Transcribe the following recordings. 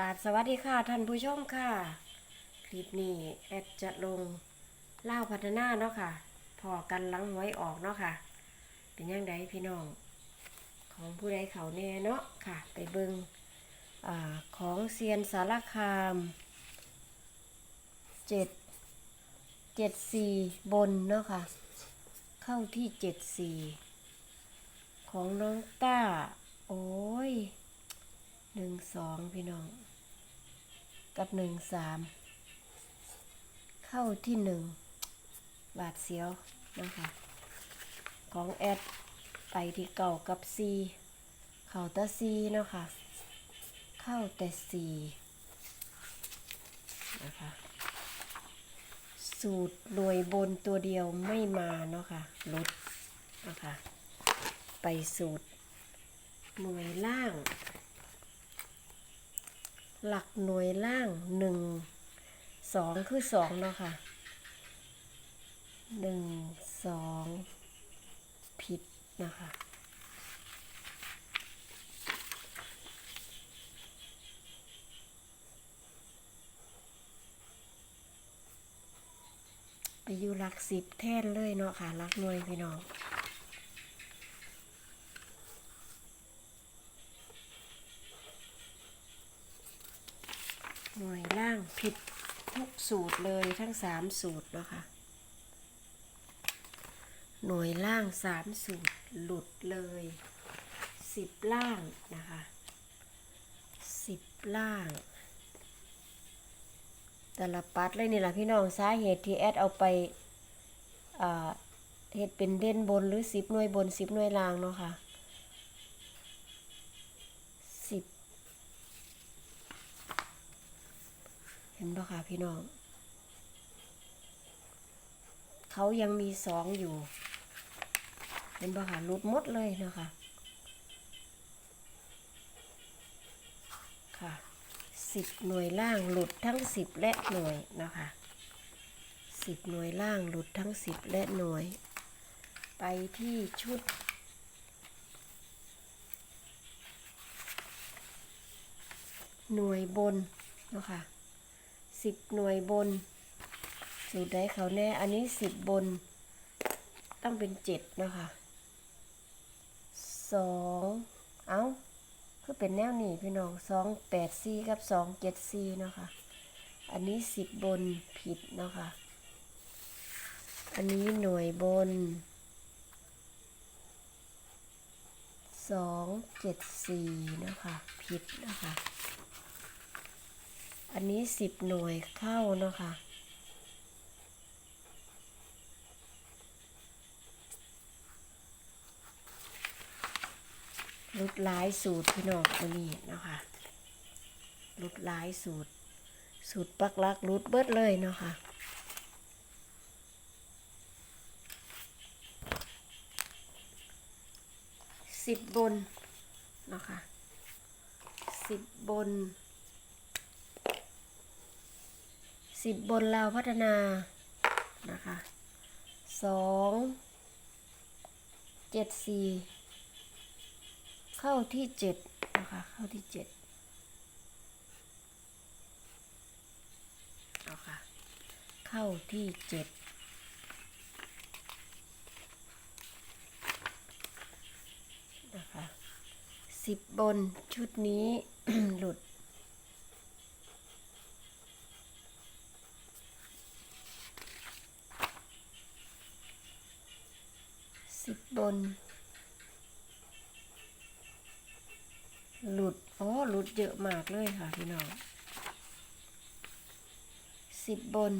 กาบสวัสดีค่ะท่านผู้ชมค่ะ คลิปนี้แอดจะลงเล่าพัฒนาเนาะค่ะ พอกันลังหวยออกเนาะค่ะ เป็นยังไงพี่น้อง ของผู้ใดเขาแน่เนาะค่ะ ไปเบิงอของเซียนสารคามเจ็ดเจ็ดสี่บนเนาะค่ะ เข้าที่เจ็ดสี่ของน้องต้า โอ้ย หนึ่งสองพี่น้อง กับหนึ่งสามเข้าที่หนึ่งบาทเสียวนะคะ ของแอดไปที่เก่ากับซีเข้าแตะซีเนาะค่ะเข้าแต่ซีนะคะสูตรหน่วยบนตัวเดียวไม่มาเนาะค่ะลดนะคะไปสูตรหน่วยล่าง หลักหน่วยล่างหนึ่งสองคือสองเนาะค่ะหนึ่งสองผิดนะคะไปอยู่หลักสิบแท่นเลยเนาะค่ะหลักหน่วยพี่น้อง หน่วยล่างผิดทุกสูตรเลยทั้งสามสูตรเนาะคะหน่วยล่างสามสูตรหลุดเลยสิบล่างนะคะสิบล่าง แต่ละปัดเลยนี่แหละพี่น้องสาเหตุที่แอดเอาไปอ่าเฮ็ดเป็นเด่นบนหรือสิบหน่วยบนสิบหน่วยล่างเนาะค่ะบ เห็นปะคะพี่น้อง เขายังมีสองอยู่ เห็นปะคะหลุดหมดเลยนะคะ ค่ะสิบหน่วยล่างหลุดทั้งสิบและหน่วยนะคะสิบหน่วยล่างหลุดทั้งสิบและหน่วย ไปที่ชุดหน่วยบนนะคะ สิบหน่วยบน สูตรใดเขาแน่ อันนี้สิบบน ต้องเป็นเจ็ดนะคะสองเอาคือเป็นแนวนี้พี่น้องสองแปดสี่กับสองเจ็ดสี่เนาะคะอันนี้สิบบนผิดเนาะคะอันนี้หน่วยบนสองเจ็ดสี่นะคะ ผิดนะคะ อันนี้สิบหน่วยเข้าเนาะค่ะรุดลายสูตรพี่น้องตัวนี้เนาะค่ะรุดลายสูตร สูตรปักลักรุดเบิดเลยเนาะค่ะสิบบนเนาะค่ะสิบบน สิบบนลาวพัฒนานะคะสองเจ็ดสี่เข้าที่เจ็ดนะคะเข้าที่เจ็ดเอาค่ะเข้าที่เจ็ดนะคะสิบบนชุดนี้หลุด สิบบน หลุด อ๋อ หลุดเยอะมากเลยค่ะพี่น้องสิบบน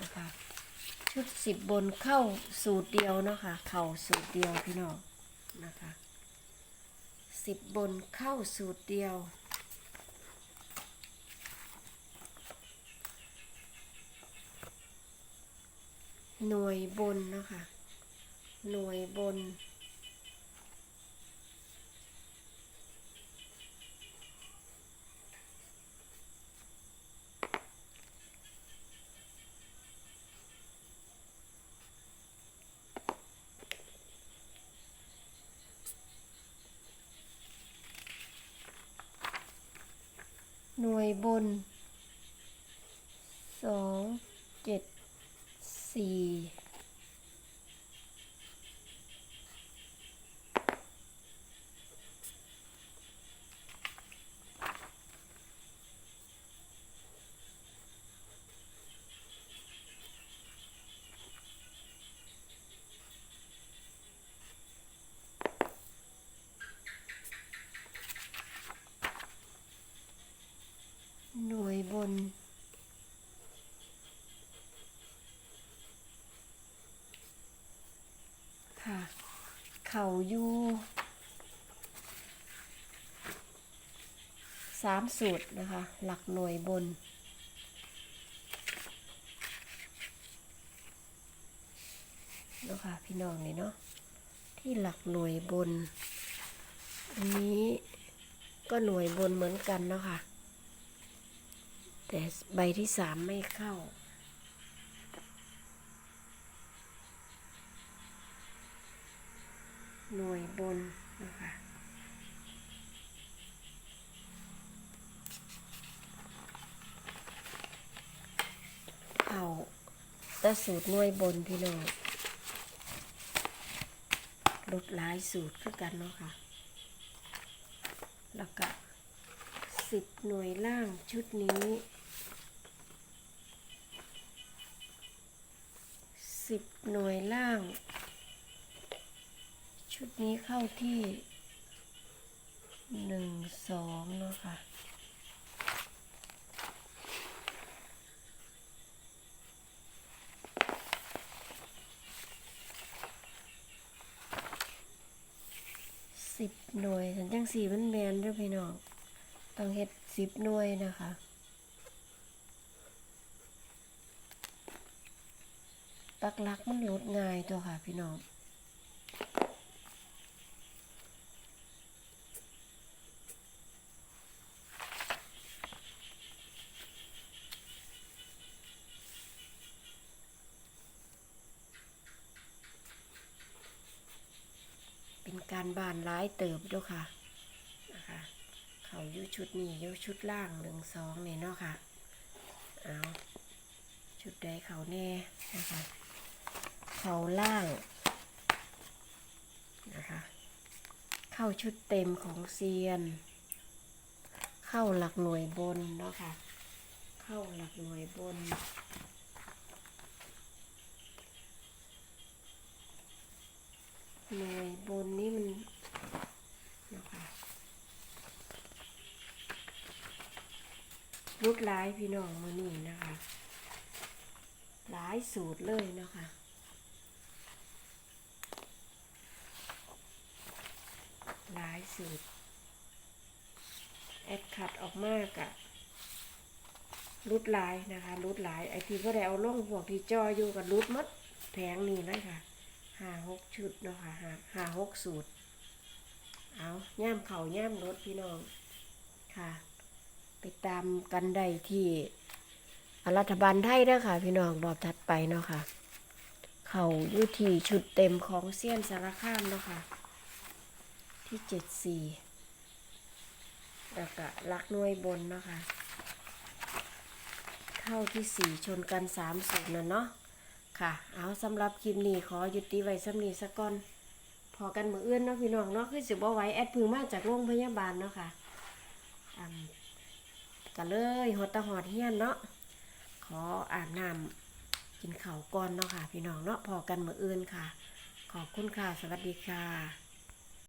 นะคะ ชุดสิบบนเข้าสูตรเดียวเนาะคะ เข่าสูตรเดียวพี่น้องนะคะสิบบนเข้าสูตรเดียว หน่วยบนนะคะ หน่วยบน หน่วยบน น ค่ะ เข่าอยู่สามสูตรนะคะ หลักหน่วยบนเนาะค่ะพี่น้องนี่เนาะ ที่หลักหน่วยบน อันนี้ก็หน่วยบนเหมือนกันเนาะค่ะ แต่ใบที่สามไม่เข้า หน่วยบนนะคะเอาต่สูตรหน่วยบนพี่น้องลดหลายสูตรคือกันเนาะค่ะ แล้วก็สิบหน่วยล่างชุดนี้ สิบหน่วยล่าง ชุดนี้เข้าที่หนึ่งสองเนาะค่ะสิบหน่วยสันจังสี่มันแมนด้วยพี่น้อง ต้องเฮ็ดสิบหน่วยนะคะ ปักลักมันลดง่ายตัวค่ะพี่น้องเป็นการบานร้ายเติบด้วยค่ะนะคะ เขายู่ชุดนี้ยู่ชุดล่างหนึ่งสองนี่เนาะค่ะ เอาชุดใดเขาแน่นะคะ เขาล่างนะคะ เข้าชุดเต็มของเซียน เข้าหลักหน่วยบนเนาะค่ะ เข้าหลักหน่วยบนหน่วยบนนี่มันนะคะรุดหลายพี่น้องมานี่นะคะ หลายสูตรเลยนะคะ หลายสูตร แอดขัดออกมากอะรุดลายนะคะรุดลายไอที่พ่อได้เอาล่องพวกที่จออยู่กับรุดมัดแผงนี่เลยค่ะหาหกชุดเนาะค่ะหาหาหกสูตร เอาย่ามเข่าย่ามรถพี่น้องค่ะ ไปตามกันได้ที่รัฐบาลไทยเด้อค่ะ พี่น้องรอบถัดไปเนาะค่ะ เขาอยู่ที่ชุดเต็มของเซียนสารคามเนาะค่ะ ที่เจ็ดสี่แล้วก็ลักน่วยบนนะคะ เข้าที่สี่ชนกันสามสูตรนะเนาะค่ะ เอาสำหรับคลิปนี้ขอหยุดตีไว้สำนีสักก่อน พอกันมืออื่นเนาะพี่น้องเนาะคือสิบ่ไว้แอดพึ่งมาจากโรงพยาบาลเนาะค่ะก็เลยหดตะหอดเฮียนเนาะ ขออาบน้ำกินข้าวก่อนเนาะค่ะ พี่น้องเนาะพอกันมืออื่นค่ะ ขอบคุณค่ะ สวัสดีค่ะ